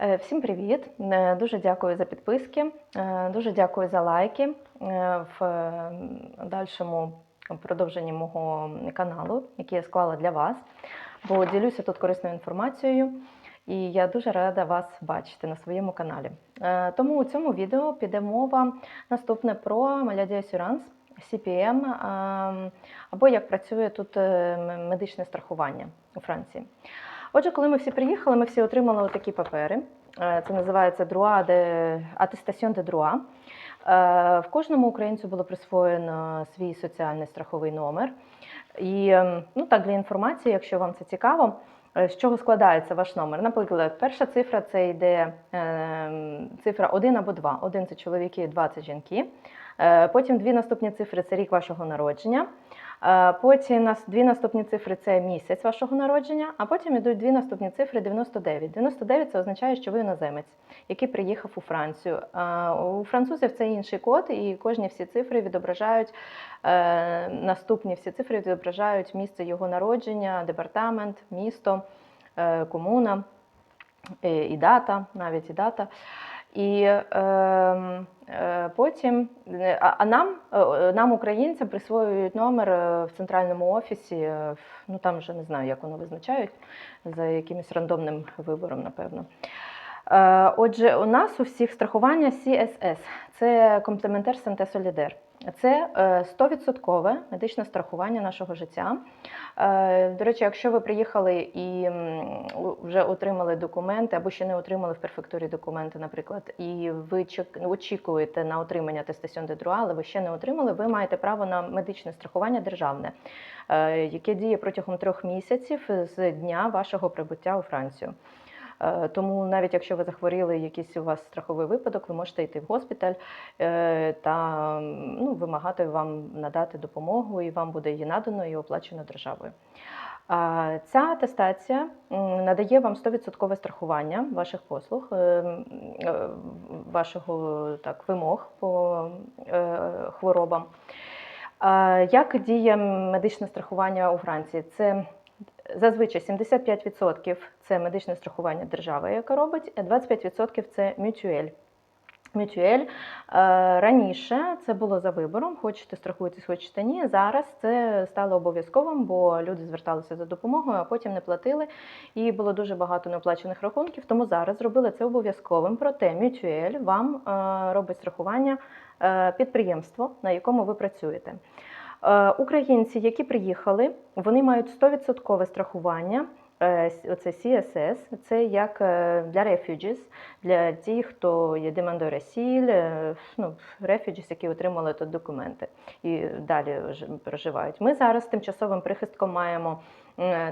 Е, Всім привіт! Е, Дуже дякую за підписки, е, дуже дякую за лайки в дальшому продовженні мого каналу, який я склала для вас. Бо ділюся тут корисною інформацією, і я дуже рада вас бачити на своєму каналі. Тому у цьому відео піде мова наступне про Maladie Assurance, CPM, е, або як працює тут медичне страхування у Франції. Отже, коли ми всі приїхали, ми всі отримали такі папери. Е, Це називається Droit de Attestation de droit. Е, В кожному українцю було присвоєно свій соціальний страховий номер. І ем, ну так для інформації, якщо вам це цікаво, е, з чого складається ваш номер. Наприклад, перша цифра це йде ем, цифра 1 або 2. Один це чоловіки, два це жінки. Потім дві наступні цифри це рік вашого народження. Е, Потім нас дві наступні цифри це місяць вашого народження, а потім йдуть дві наступні цифри 99. 99 це означає, що ви іноземець, який приїхав у Францію. Е, У французів це інший код, і кожні всі цифри відображають е, наступні всі цифри відображають місце його народження, департамент, місто, комуна і дата, навіть і дата. І е, е, потім, е, а, а нам, е, нам, українцям, присвоюють номер е, в центральному офісі. е, Ну там вже не знаю, як воно визначають, за якимось рандомним вибором, напевно. Е, Отже, у нас у всіх страхування CSS це комплементар Санте Солідер. Це е, 100% медичне страхування нашого життя. Е, До речі, якщо ви приїхали і вже отримали документи або ще не отримали в префектурі документи, наприклад, і ви очікуєте на отримання атестаціон де друа, але ви ще не отримали, ви маєте право на медичне страхування державне, е, яке діє протягом трьох місяців з дня вашого прибуття у Францію. Е, Тому навіть якщо ви захворіли, якийсь у вас страховий випадок, ви можете йти в госпіталь е, та ну, вимагати вам надати допомогу, і вам буде її надано і оплачено державою. Ця атестація надає вам 100% страхування ваших послуг, е, м, е, вашого так, вимог по хворобам. Як діє медичне страхування у Франції? Це зазвичай 75% це медичне страхування держави, яка робить, а 25% це мютюель. Мютюель е, раніше це було за вибором, хочете страхуєтесь, хочете ні. Зараз це стало обов'язковим, бо люди зверталися за допомогою, а потім не платили. І було дуже багато неоплачених рахунків. Тому зараз зробили це обов'язковим. Проте мютюель вам е, робить страхування е, підприємство, на якому ви працюєте. Е, Українці, які приїхали, вони мають 100% страхування. Е, Оце CSS, це як е, для refugees, для тих, хто є демандо Ресіль, ну, refugees, які отримали тут документи і далі проживають. Ми зараз тимчасовим прихистком маємо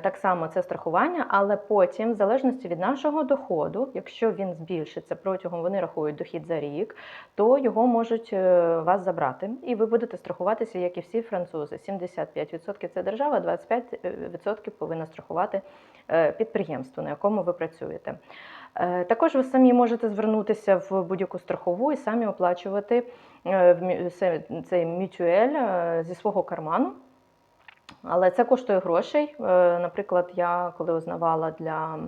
так само це страхування, але потім, в залежності від нашого доходу, якщо він збільшиться протягом, вони рахують дохід за рік, то його можуть е, вас забрати. І ви будете страхуватися, як і всі французи. 75% це держава, 25% повинна страхувати е, підприємство, на якому ви працюєте. Е, Також ви самі можете звернутися в будь-яку страхову і самі оплачувати е, цей мютюель е, зі свого карману. Але це коштує грошей. Е, Наприклад, я коли узнавала для,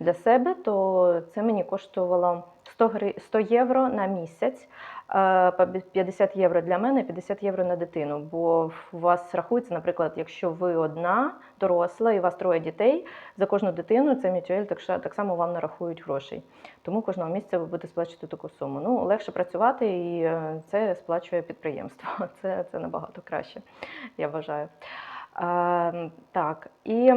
для себе, то це мені коштувало 100, гри- 100 євро на місяць, е, 50 євро для мене, 50 євро на дитину. Бо у вас рахується, наприклад, якщо ви одна доросла і у вас троє дітей, за кожну дитину це мітюель так, так само вам нарахують грошей. Тому кожного місяця ви будете сплачувати таку суму. Ну, легше працювати, і е, це сплачує підприємство. Це, це набагато краще, я вважаю. Е, так, і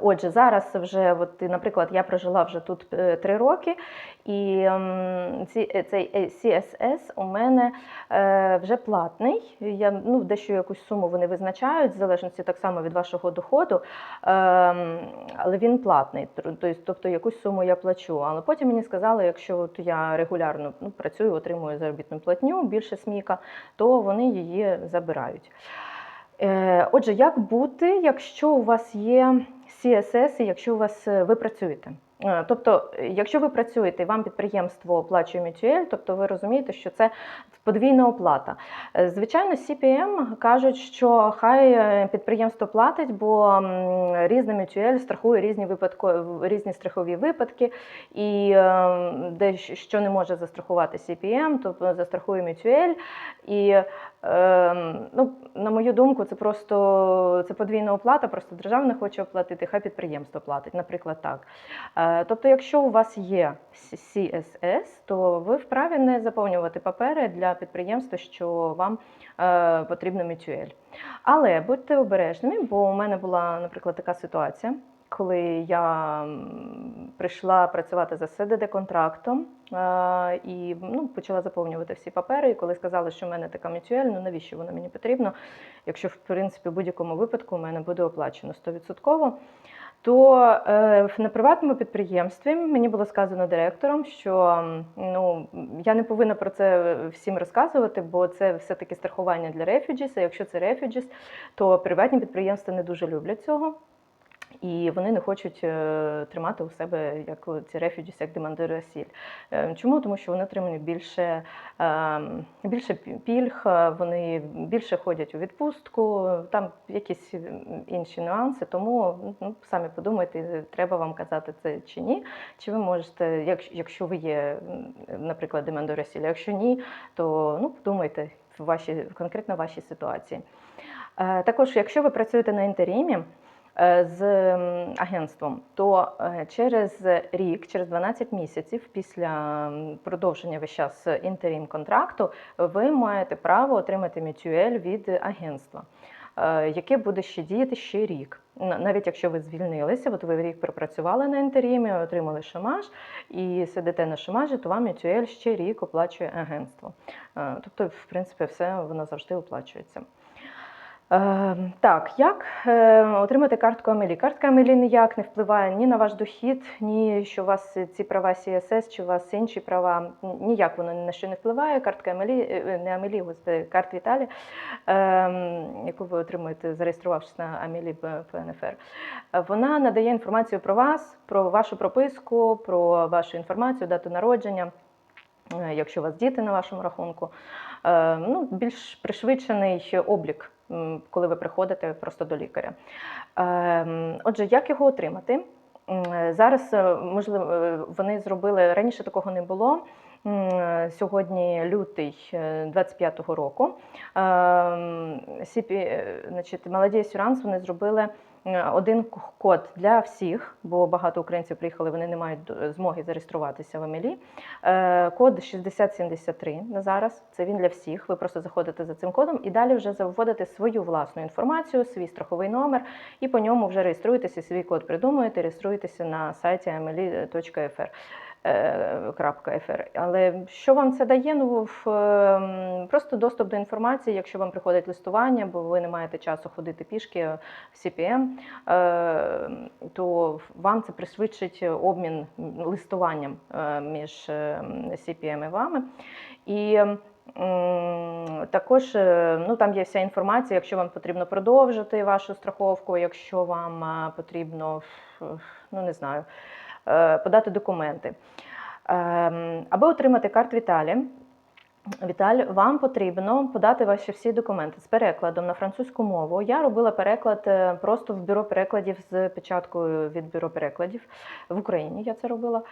отже, зараз вже, от, наприклад, я прожила вже тут е, три роки, і ем, е, цей е, CSS у мене е, вже платний. Я, ну, дещо якусь суму вони визначають, в залежності так само від вашого доходу, ем, але він платний, тобто якусь суму я плачу. Але потім мені сказали, якщо от я регулярно ну, працюю, отримую заробітну платню, більше сміка, то вони її забирають. Е, Отже, як бути, якщо у вас є CSS і якщо у вас е, ви працюєте? Е, Тобто, якщо ви працюєте, вам підприємство оплачує мютуель, тобто ви розумієте, що це подвійна оплата. Е, Звичайно, CPM кажуть, що хай е, підприємство платить, бо різна мютуель страхує різні випадко, різні страхові випадки, і де що не може застрахувати CPM, то застрахує мютуель. І ну, на мою думку, це просто це подвійна оплата, просто держава не хоче оплатити, хай підприємство платить, наприклад, так. Е, Тобто, якщо у вас є CSS, то ви вправі не заповнювати папери для підприємства, що вам е, потрібна мютуель. Але будьте обережними, бо у мене була, наприклад, така ситуація. Коли я прийшла працювати за СДД контрактом е, і ну, почала заповнювати всі папери, і коли сказали, що в мене така мютуель, ну навіщо воно мені потрібно, якщо в принципі в будь-якому випадку у мене буде оплачено 100%, то е, на приватному підприємстві мені було сказано директором, що ну, я не повинна про це всім розказувати, бо це все-таки страхування для рефюджіс, а якщо це рефюджіс, то приватні підприємства не дуже люблять цього. І вони не хочуть е, тримати у себе як ці рефюджіс, як демандири асіль. Е, Чому? Тому що вони отримують більше, е, більше пільг, вони більше ходять у відпустку, там якісь інші нюанси. Тому ну, самі подумайте, треба вам казати це чи ні. Чи ви можете, якщо ви є, наприклад, демандири асіль, якщо ні, то ну, подумайте в вашій, конкретно вашій ситуації. Також, якщо ви працюєте на інтерімі, з м, агентством, то е, через рік, через 12 місяців після продовження весь час інтерім контракту, ви маєте право отримати мютуель від агентства. е, Яке буде ще діяти ще рік, На- навіть якщо ви звільнилися, от ви рік пропрацювали на інтерімі, отримали шамаж і сидите на шамажі, то вам мютуель ще рік оплачує агентство. Е, Тобто, в принципі, все воно завжди оплачується. Е, так, як е, отримати картку Амелі? Картка Амелі ніяк не впливає ні на ваш дохід, ні що у вас ці права CSS, чи у вас інші права. Ніяк воно ні на що не впливає. Картка Амелі, е, не Амелі, господи, карт Віталі, е, яку ви отримуєте, зареєструвавшись на Амелі ПНФР. Вона надає інформацію про вас, про вашу прописку, про вашу інформацію, дату народження. Якщо у вас діти на вашому рахунку, ну, більш пришвидшений облік, коли ви приходите просто до лікаря. Е, Отже, як його отримати? Зараз, е, можливо, е, вони зробили раніше такого не було. Сьогодні лютий е, 25-го року. Сіпі, CP, е, значить, Молоді Сюранс вони зробили е, один код для всіх, бо багато українців приїхали, вони не мають змоги зареєструватися в Емілі. Е, Код 6073 на зараз. Це він для всіх. Ви просто заходите за цим кодом і далі вже заводите свою власну інформацію, свій страховий номер, і по ньому вже реєструєтеся, свій код придумуєте, реєструєтеся на сайті emily.fr. е, .fr. Але що вам це дає? Ну ем, просто доступ до інформації, якщо вам приходить листування, бо ви не маєте часу ходити пішки в CPM, е, то вам це пришвидшить обмін листуванням е, між е, CPM і вами. І також е, ну, там є вся інформація, якщо вам потрібно продовжити вашу страховку, якщо вам е, потрібно, ну не знаю, е, подати документи. Ем, Аби отримати карт Віталі, Віталь, вам потрібно подати ваші всі документи з перекладом на французьку мову. Я робила переклад е, просто в бюро перекладів з печаткою від бюро перекладів в Україні. Я це робила.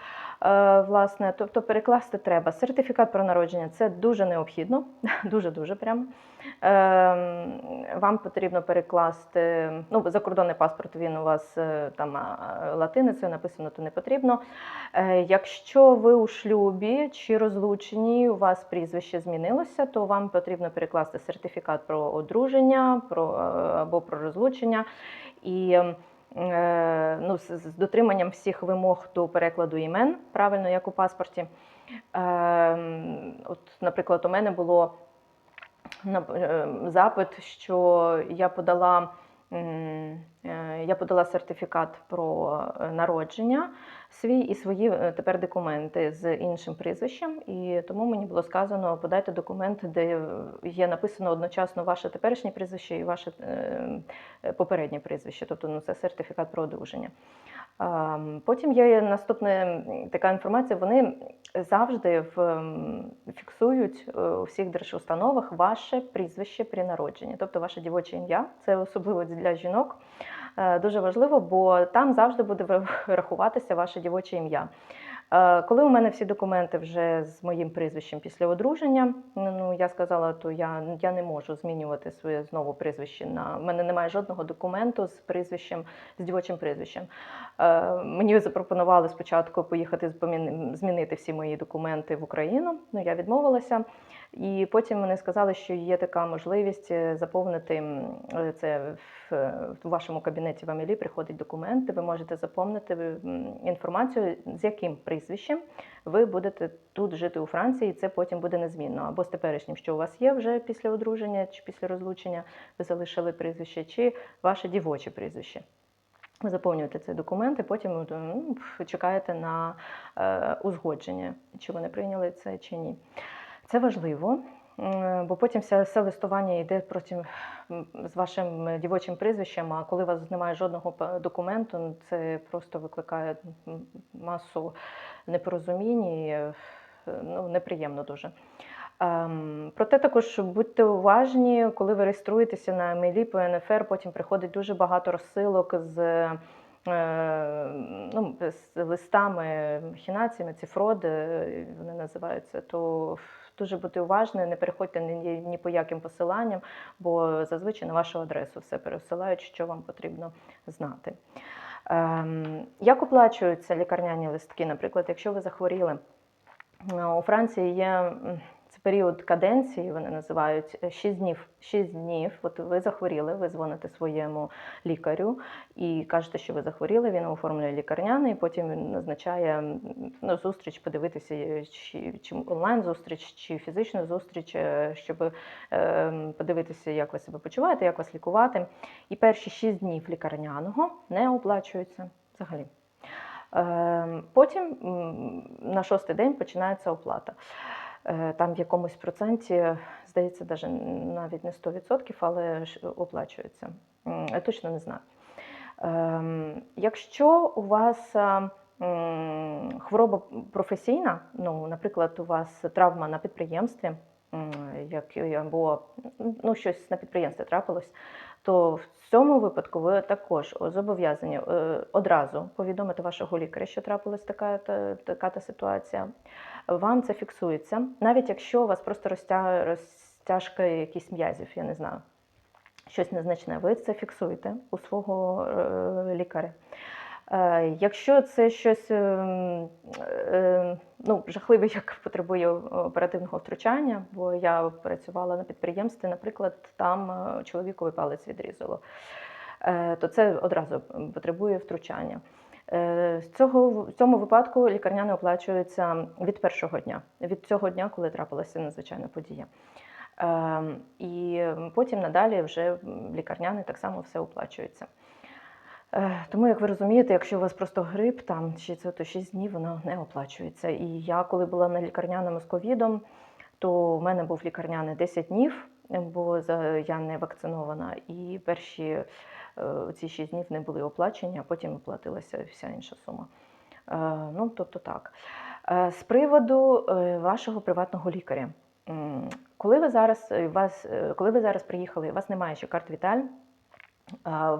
Е, Власне, тобто перекласти треба. Сертифікат про народження це дуже необхідно, дуже дуже прямо. Ем, Вам потрібно перекласти ну, закордонний паспорт. Він у вас е, там латиницею написано, то не потрібно. Якщо ви у шлюбі чи розлучені, у вас прізвище змінилося, то вам потрібно перекласти сертифікат про одруження про, е, або про розлучення. І е, ну, з, дотриманням всіх вимог до перекладу імен, правильно, як у паспорті. Е, От, наприклад, у мене було е, запит, що я подала. Е, Я подала сертифікат про е, народження свій і свої е, тепер документи з іншим прізвищем. І тому мені було сказано, подайте документ, де є написано одночасно ваше теперішнє прізвище і ваше попереднє прізвище. Тобто ну, це сертифікат про одруження. Потім є наступна така інформація. Вони завжди в, фіксують е, у всіх держустановах ваше прізвище при народженні, тобто ваше дівоче ім'я. Це особливо для жінок. Е, Дуже важливо, бо там завжди буде рахуватися ваше дівоче ім'я. Е, Коли у мене всі документи вже з моїм прізвищем після одруження, ну я сказала, то я, я не можу змінювати своє знову прізвище. На в мене немає жодного документу з прізвищем, з дівочим прізвищем. Е, Мені запропонували спочатку поїхати зміни- змінити всі мої документи в Україну. Ну я відмовилася. І потім вони сказали, що є така можливість е, заповнити е, це в, е, в вашому кабінеті в Амілі. Приходять документи. Ви можете заповнити інформацію, з яким прізвищем ви будете тут жити у Франції. і Це потім буде незмінно або з теперішнім, що у вас є вже після одруження чи після розлучення, ви залишили прізвище, чи ваше дівоче прізвище. Ви заповнюєте цей документ і потім ну, чекаєте на е, узгодження, чи вони прийняли це чи ні. Це важливо, бо потім все, все листування йде потім м, з вашим дівочим прізвищем, а коли у вас немає жодного документу, ну, це просто викликає масу непорозумінь і е, ну, неприємно дуже. Ем, проте також будьте уважні, коли ви реєструєтеся на Емілі по НФР, потім приходить дуже багато розсилок з, е, ну, з листами, махінаціями, цифроди, е, вони називаються, то дуже бути уважні, не переходьте ні, ні по яким посиланням, бо зазвичай на вашу адресу все пересилають, що вам потрібно знати. Ем, як оплачуються лікарняні листки? Наприклад, якщо ви захворіли, у Франції є період каденції, вони називають 6 днів. 6 днів. От ви захворіли, ви дзвоните своєму лікарю і кажете, що ви захворіли. Він оформлює лікарняний, потім він назначає ну, зустріч, подивитися, е, чи, чи онлайн зустріч, чи фізичну зустріч, е, щоб е, подивитися, як ви себе почуваєте, як вас лікувати. І перші 6 днів лікарняного не оплачуються взагалі. Е, Потім на шостий день починається оплата. Е, Там в якомусь проценті, здається, даже навіть не 100%, але оплачується. Точно не знаю. Ем, Якщо у вас хвороба професійна, ну, наприклад, у вас травма на підприємстві, як або ну, щось на підприємстві трапилось, то в цьому випадку ви також зобов'язані е, одразу повідомити вашого лікаря, що трапилась така та така та ситуація. Вам це фіксується, навіть якщо у вас просто розтя... розтяжка якісь м'язів, я не знаю, щось незначне, ви це фіксуєте у свого е, лікаря. Е, Якщо це щось е, е, ну, жахливе, як потребує оперативного втручання, бо я працювала на підприємстві, наприклад, там е, чоловіковий палець відрізало, е, то це одразу потребує втручання. Е, З цього в цьому випадку лікарняне оплачується від першого дня, від цього дня, коли трапилася надзвичайна подія. Е, І потім надалі вже лікарняне так само все оплачується. Е, Тому, як ви розумієте, якщо у вас просто грип, там чи це то 6 днів, воно не оплачується. І я, коли була на лікарняному з ковідом, то в мене був лікарняний 10 днів, бо я не вакцинована. І перші е, ці 6 днів не були оплачені, а потім оплатилася вся інша сума. Е, Ну, тобто так. З приводу вашого приватного лікаря. Коли ви зараз, вас, коли ви зараз приїхали, у вас немає ще карт Віталь,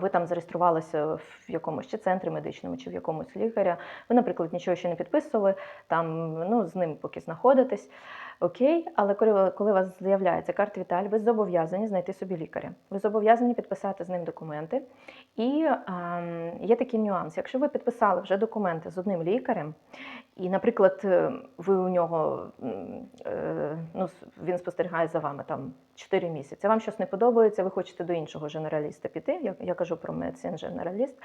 ви там зареєструвалися в якомусь чи центрі медичному, чи в якомусь лікаря. Ви, наприклад, нічого ще не підписували, там ну, з ним поки знаходитесь. Окей, але коли, коли у вас з'являється карта Віталь, ви зобов'язані знайти собі лікаря. Ви зобов'язані підписати з ним документи. І ем, є такий нюанс. Якщо ви підписали вже документи з одним лікарем, і, наприклад, е, ви у нього е, ну, він спостерігає за вами там 4 місяці. Вам щось не подобається, ви хочете до іншого женераліста піти. Я, я кажу про медицин женераліст.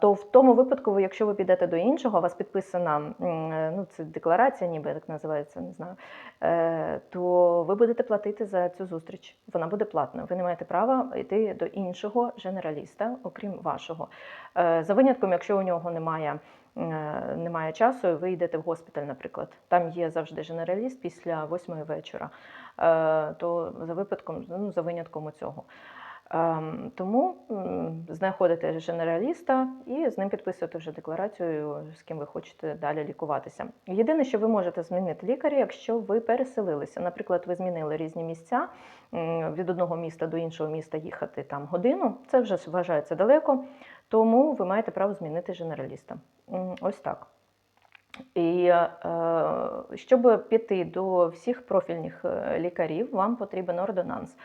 То в тому випадку, якщо ви підете до іншого, у вас підписана е, ну, це декларація, ніби так називається, не знаю, е, то ви будете платити за цю зустріч. Вона буде платною. Ви не маєте права йти до іншого женераліста, окрім вашого. Е, За винятком, якщо у нього немає. Немає часу, ви йдете в госпіталь, наприклад. Там є завжди женераліст після восьмої вечора. То за випадком, ну за винятком цього. Ем, Тому знаходите генераліста і з ним підписуєте вже декларацію, з ким ви хочете далі лікуватися. Єдине, що ви можете змінити лікаря, якщо ви переселилися. Наприклад, ви змінили різні місця від одного міста до іншого міста їхати там годину. Це вже вважається далеко, тому ви маєте право змінити генераліста. Ось так. І е, щоб піти до всіх профільних е, лікарів, вам потрібен ордонанс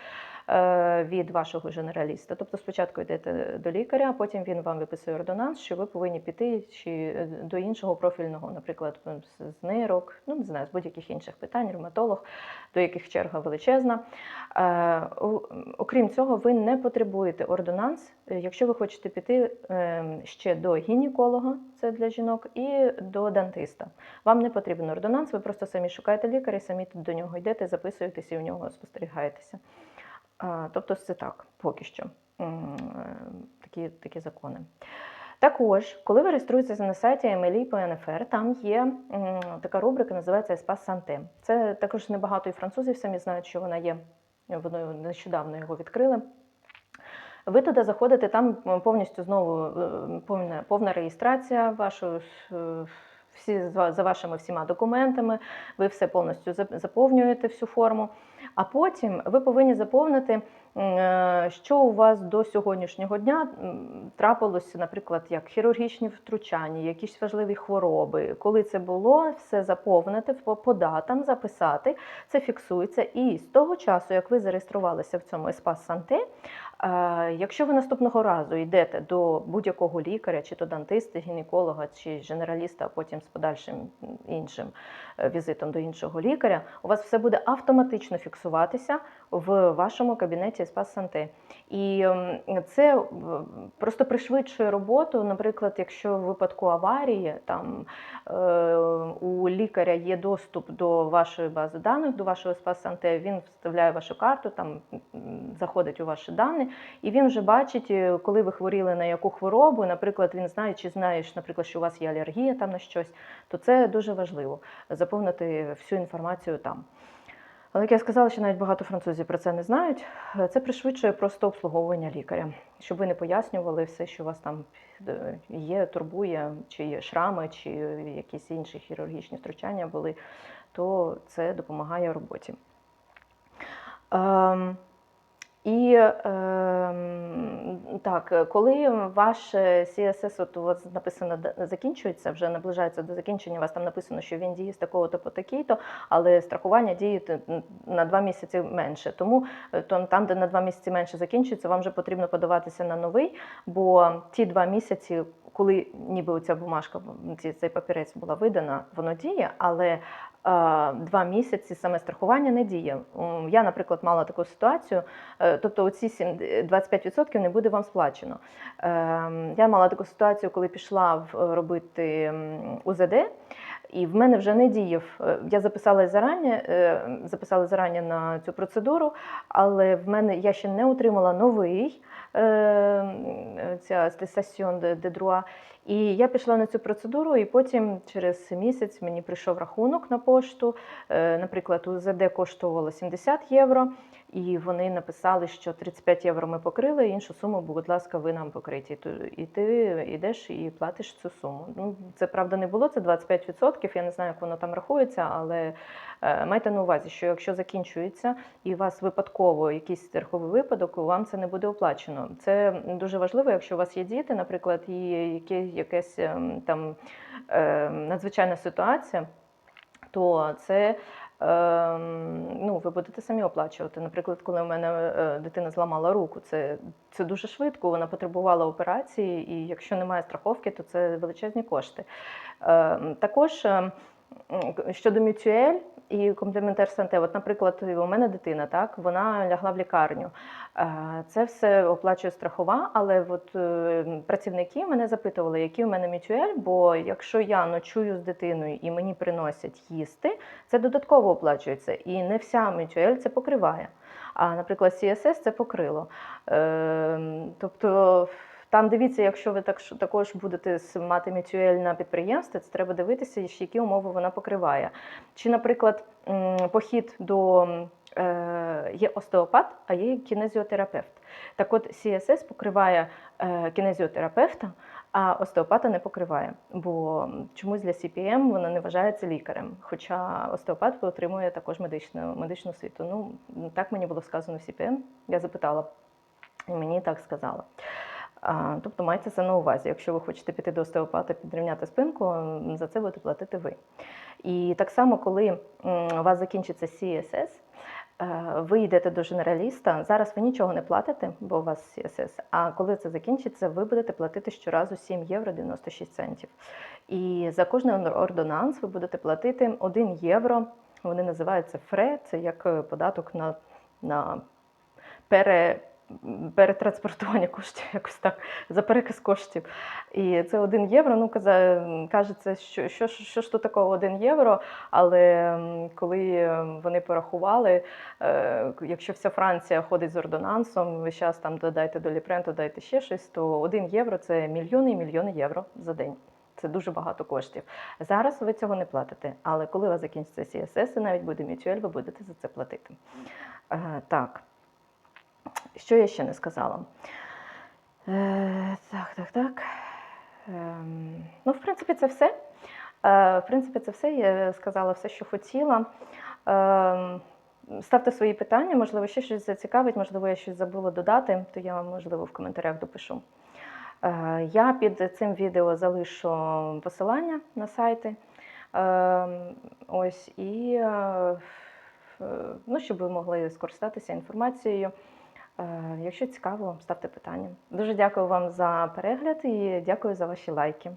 від вашого генераліста. Тобто спочатку йдете до лікаря, а потім він вам виписує ордонанс, що ви повинні піти чи е, до іншого профільного, наприклад, з нирок, ну не знаю, з будь-яких інших питань, ревматолог, до яких черга величезна. Е, Окрім цього, ви не потребуєте ордонанс, е, якщо ви хочете піти е, ще до гінеколога, це для жінок, і до дантиста. Вам не потрібен ордонанс, ви просто самі шукаєте лікаря, самі до нього йдете, записуєтесь і у нього спостерігаєтеся. Тобто це так, поки що. Е, Такі, такі закони. Також, коли ви реєструєтеся на сайті MLI по НФР, там є така рубрика, називається Espace Santé. Це також небагато і французів самі знають, що вона є. Вони нещодавно його відкрили. Ви туди заходите, там повністю знову е, повна, повна реєстрація вашої. е, Всі за вашими всіма документами, ви все повністю заповнюєте всю форму. А потім ви повинні заповнити, е, що у вас до сьогоднішнього дня трапилося, наприклад, як хірургічні втручання, якісь важливі хвороби. Коли це було, все заповнити по, датам, записати, це фіксується. І з того часу, як ви зареєструвалися в цьому Еспас Санте, Якщо ви наступного разу йдете до будь-якого лікаря, чи то дантиста, гінеколога, чи генераліста, а потім з подальшим іншим е, візитом до іншого лікаря, у вас все буде автоматично фіксуватися в вашому кабінеті Спас Санте. І ем, це е, просто пришвидшує роботу. Наприклад, якщо в випадку аварії там е, у лікаря є доступ до вашої бази даних, до вашого Спас Санте, він вставляє вашу карту, там заходить у ваші дані, і він вже бачить, е, коли ви хворіли на яку хворобу. Наприклад, він знає, чи знаєш, наприклад, що у вас є алергія там на щось, то це дуже важливо заповнити всю інформацію там. Але як я сказала, що навіть багато французів про це не знають. Е, Це пришвидшує просто обслуговування лікаря, щоб ви не пояснювали все, що у вас там е, є, турбує, чи є шрами, чи якісь інші хірургічні втручання були, то це допомагає роботі. І ем, так, коли ваш CSS, от у вас написано закінчується, вже наближається до закінчення, у вас там написано, що він діє з такого-то по такий-то, але страхування діє на два місяці менше. Тому е, там, де на два місяці менше закінчується, вам вже потрібно подаватися на новий, бо ті два місяці, коли ніби ця бумажка, цей папірець була видана, воно діє, але е, два місяці саме страхування не діє. Я, наприклад, мала таку ситуацію. Е, Тобто оці сім- 25% не буде вам сплачено. Ем, Я мала таку ситуацію, коли пішла робити УЗД, і в мене вже не діяв. е, Я записалась зарані, е, записала зарані на цю процедуру, але в мене я ще не отримала новий е, ця сесіон де, де друа. І я пішла на цю процедуру, і потім через місяць мені прийшов рахунок на пошту. Е, Наприклад, УЗД коштувало 70 євро, і вони написали, що 35 євро ми покрили, іншу суму, будь ласка, ви нам покриті. І ти йдеш і платиш цю суму. Ну, це правда не було, це 25%. Я не знаю, як воно там рахується, але е, майте на увазі, що якщо закінчується і у вас випадково якийсь страховий випадок, вам це не буде оплачено. Це дуже важливо, якщо у вас є діти, наприклад, і якась ем, там е, надзвичайна ситуація, то це. Ем, Ну, ви будете самі оплачувати. Наприклад, коли в мене е, дитина зламала руку, це, це дуже швидко, вона потребувала операції, і якщо немає страховки, то це величезні кошти. Ем, Також ем, щодо мютюель і комплементар санте, от, наприклад, у мене дитина, так, вона лягла в лікарню. Е, Це все оплачує страхова, але от, е, працівники мене запитували, який у мене мютюель, бо якщо я ночую з дитиною і мені приносять їсти, це додатково оплачується. І не вся мютюель це покриває. А, наприклад, CSS це покрило. Е, Тобто. Там дивіться, якщо ви так, також будете мати мютюель на підприємстві, це треба дивитися, які умови вона покриває. Чи, наприклад, похід до е, є остеопат, а є кінезіотерапевт. Так от CSS покриває е, кінезіотерапевта, а остеопата не покриває, бо чомусь для CPM вона не вважається лікарем. Хоча остеопат отримує також медичну, медичну освіту. Ну, так мені було сказано в CPM. Я запитала, і мені так сказали. Тобто майте це на увазі. Якщо ви хочете піти до остеопата, підрівняти спинку, за це будете платити ви. І так само, коли у вас закінчиться CSS, е, ви йдете до генераліста. Зараз ви нічого не платите, бо у вас CSS. А коли це закінчиться, ви будете платити щоразу 7 євро 96 центів. І за кожний ордонанс ви будете платити 1 євро. Вони називаються фре, це як е, податок на, на пере, перетранспортування коштів, якось так, за переказ коштів. І це 1 євро. Ну, кажеться, що, що, що ж тут такого 1 євро, але коли вони порахували, е, якщо вся Франція ходить з ордонансом, ви зараз там додайте до ліпрен, додайте ще щось, то 1 євро це мільйони і мільйони євро за день. Це дуже багато коштів. Зараз ви цього не платите, але коли у вас закінчиться CSS і навіть буде мітюель, ви будете за це платити. Е. Що я ще не сказала? Е, так, так, так. Ем, ну, в принципі, це все. Е, в принципі, це все. Я сказала все, що хотіла. Ем, ставте свої питання, можливо, ще щось зацікавить, можливо, я щось забула додати, то я вам, можливо, в коментарях допишу. Е, Я під цим відео залишу посилання на сайти. Ем, Ось і е, е, ну, щоб ви могли скористатися інформацією. Е, Якщо цікаво, ставте питання. Дуже дякую вам за перегляд і дякую за ваші лайки.